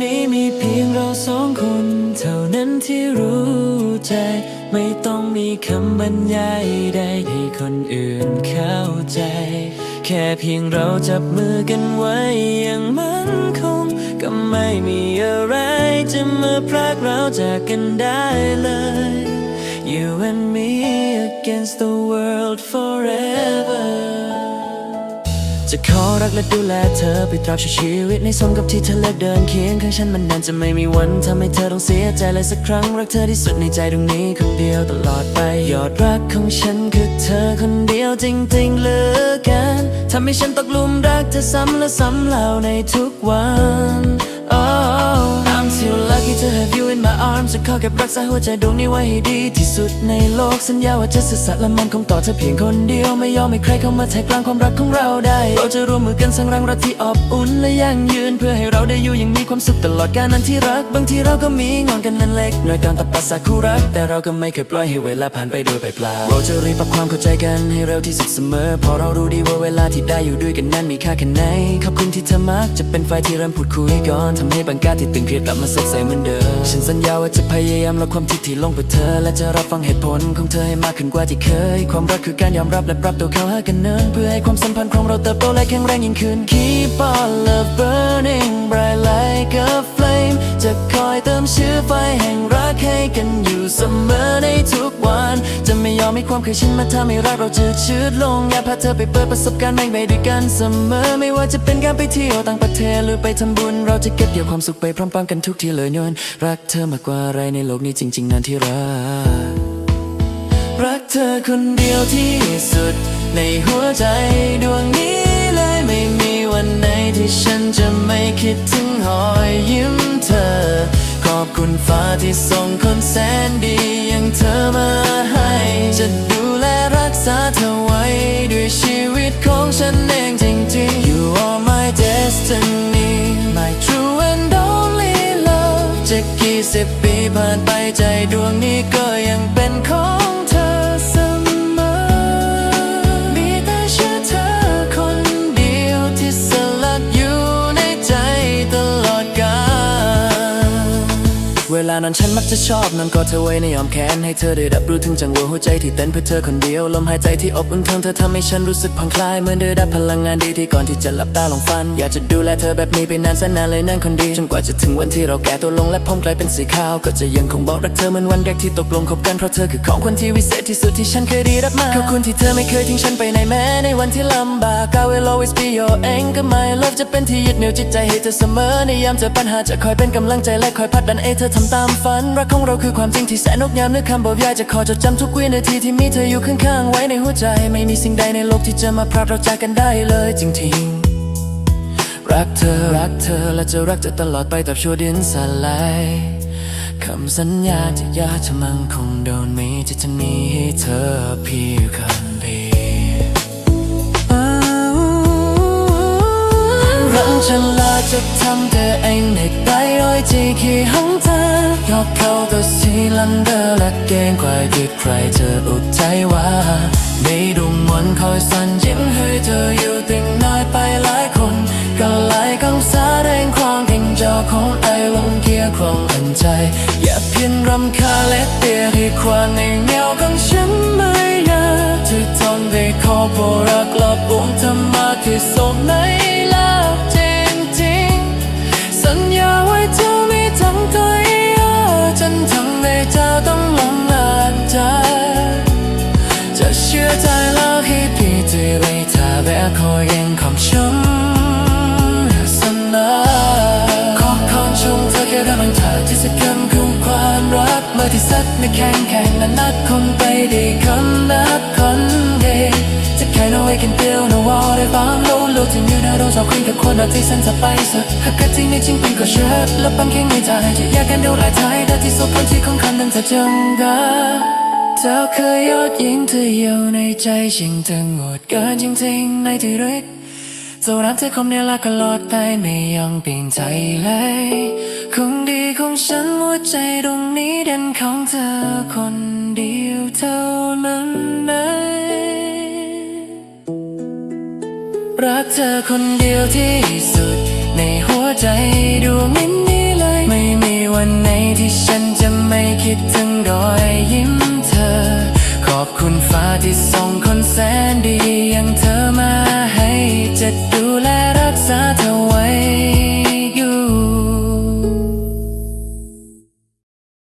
นี่มีเพียงเราสองคน เท่านั้นที่รู้ใจ ไม่ต้องมีคำบรรยายใดให้คนอื่นเข้าใจ แค่เพียงเราจับมือกันไว้อย่างมั่นคง ก็ไม่มีอะไรจะมาพรากเราจากกันได้เลย You and me against the world forever จะขอรักและดูแลเธอไปตราบชีวิตในสมกับที่เธอเลือกเดินเคียงข้างฉันมันนานจะไม่มีวันทำให้เธอต้องเสียใจเลยสักครั้งรักเธอที่สุดในใจตรงนี้คนเดียวตลอดไปยอดรักของฉันคือเธอคนเดียวจริงๆเหลือกันทำให้ฉันตกลุมรักเธอซ้ำและซ้ำเล่าในทุกวัน Oh I'm too lucky to have you in my arms จะขอเก็บรักษาหัวใจดวงนี้ไว้ให้ดีที่สุดในโลก สัญญาว่าจะซื่อสัตย์และมันคงต่อเธอเพียงคนเดียว ไม่ยอมให้ใครเข้ามาแทรกกลางความรักของเราได้ เราจะร่วมมือกันสร้างรังรักที่อบอุ่นและยั่งยืน เพื่อให้เราได้อยู่อย่างมีความสุขตลอดกาลนั้นที่รัก บางทีเราก็มีงอนกันนั้นเล็กน้อยการตัดปัสสาคู่รัก แต่เราก็ไม่เคยปล่อยให้เวลาผ่านไปโดยเปล่าเราจะรีบปรับความเข้าใจกันให้เร็วที่สุดเสมอ พอเรารู้ดีว่าเวลาที่ได้อยู่ด้วยกันนั้นมีค่าแค่ไหนขอบคุณที่เธอมักจะเป็นไฟที่เริ่มพูดคุยก่อนทำให้บางกาที่ตึงเครียดกลับมาสดใสเหมือนเดิมฉันสัญญาว่าจะพยายามลดความทิฐิลงเพื่อเธอ และจะรับฟังเหตุผลของเธอให้มากขึ้นกว่าที่เคย ความรักคือการยอมรับและปรับตัวเข้าหากันเนินเพื่อให้ความสัมพันธ์ของเราเติบโตและแข็งแรงยิ่งขึ้น Keep on love burning bright like a flame จะคอยเติมเชื้อไฟแห่งรักให้กันอยู่เสมอในทุก วันจะไม่ยอมให้ความเคยชินมาทำให้รักเราจืดชืดลง อยากพาเธอไปเปิดประสบการณ์ใหม่ๆด้วยกันเสมอ ไม่ว่าจะเป็นการไปเที่ยวต่างประเทศหรือไปทำบุญ เราจะเก็บเกี่ยวความสุขไปพร้อมๆกันทุกที่เลยนวลรักเธอมากกว่าอะไรในโลกนี้จริง ๆนั่นที่รัก รักเธอคนเดียวที่สุด ในหัวใจดวงนี้เลยไม่มีวันไหนที่ฉันจะไม่คิดถึงหอยยิ้มเธอ ขอบคุณฟ้าที่ส่งคนแสนดี ผ่านไปใจดวงนี้ก็ยังเป็นของ นอนฉันมักจะชอบนอนกอดเธอไว้ในอ้อมแขนให้เธอได้รับรู้ถึงจังหวะหัวใจที่เต้นเพื่อเธอคนเดียวลมหายใจที่อบอุ่นเธอเธอทำให้ฉันรู้สึกผ่อนคลายเหมือนได้รับพลังงานดีที่ก่อนที่จะหลับตาลงฝัน อยากจะดูแลเธอแบบนี้ไปนานแสนนานเลยนั่นคนดีจนกว่าจะถึงวันที่เราแก่ตัวลงและผมกลายเป็นสีขาว ก็จะยังคงบอกรักเธอเหมือนวันแรกที่ตกลงคบกันเพราะเธอคือของคนที่วิเศษที่สุดที่ฉันเคยได้รับมาขอบคุณที่เธอไม่เคยทิ้งฉันไปไหนแม้ในวันที่ลำบาก I will always be your anchor my love จะเป็นที่ยึดเหนี่ยวจิตใจให้เธอเสมอในยามเจอปัญหาจะคอยเป็นกำลังใจและคอยผลักดันให้เธอทำตามฝัน รักของเราคือความจริงที่แสนงดงามนึกคำบอกยายจะขอจดจำทุกวินาทีที่มีเธออยู่ข้างๆไว้ในหัวใจ ไม่มีสิ่งใดในโลกที่จะมาพรากเราจากกันได้เลยจริงๆ รักเธอรักเธอและจะรักเธอตลอดไปตราบชั่วดินสลายคำสัญญาที่ยาจะมั่งคงโดนมีที่จะมีให้เธอเพียงคนเดียว จะทำเธอเองให้ตายร้อยที่ขี้หงเธอยกเขาตัวสีลันเดอร์และเก่งกว่าที่ใครเธออุดใจว่าในดวงมนต์คอยสั่นยิ้มให้เธออยู่ติ่งน้อยไปหลายคนก็หลายคำสาแรงความเก่งเจ้าของไอ้ลงเกียร์ครองอันใจ อย่าเพียงรำคาญและเตียให้ความในเงาของฉันไม่ยากจะทนได้ขอเพราะรักและปุ่มเธอมาที่สมใน ที่สักไม่แข็งแข็งและนัดคนไปดีคนนับคนเดีจะแค่ no way can feel no wall ได้ฟังรู้รู้ที่มีนะเราสองคนกับคนที่ฉันจะไปสุดหากเกิดจริงในจริงเป็นก็เชื่อและบางแค่ในใจที่อยากกันดูหลายใจแต่ที่สุดคนที่ของคำนั้นจะจงได้เธอเคยยอดยิงเธออยู่ในใจชิงทั้งหมดเกินจริงๆในที่รักจะรักเธอคมเดียละก็ลอดไปไม่ยอมเปลี่ยนใจเลยคง ของฉันหัวใจตรงนี้เด่นของเธอคนเดียวเท่านั้นไหมรักเธอคนเดียวที่สุด ในหัวใจดวงนี้เลย ไม่มีวันไหนที่ฉันจะไม่คิดถึงรอยยิ้มเธอ ขอบคุณฟ้าที่ส่ง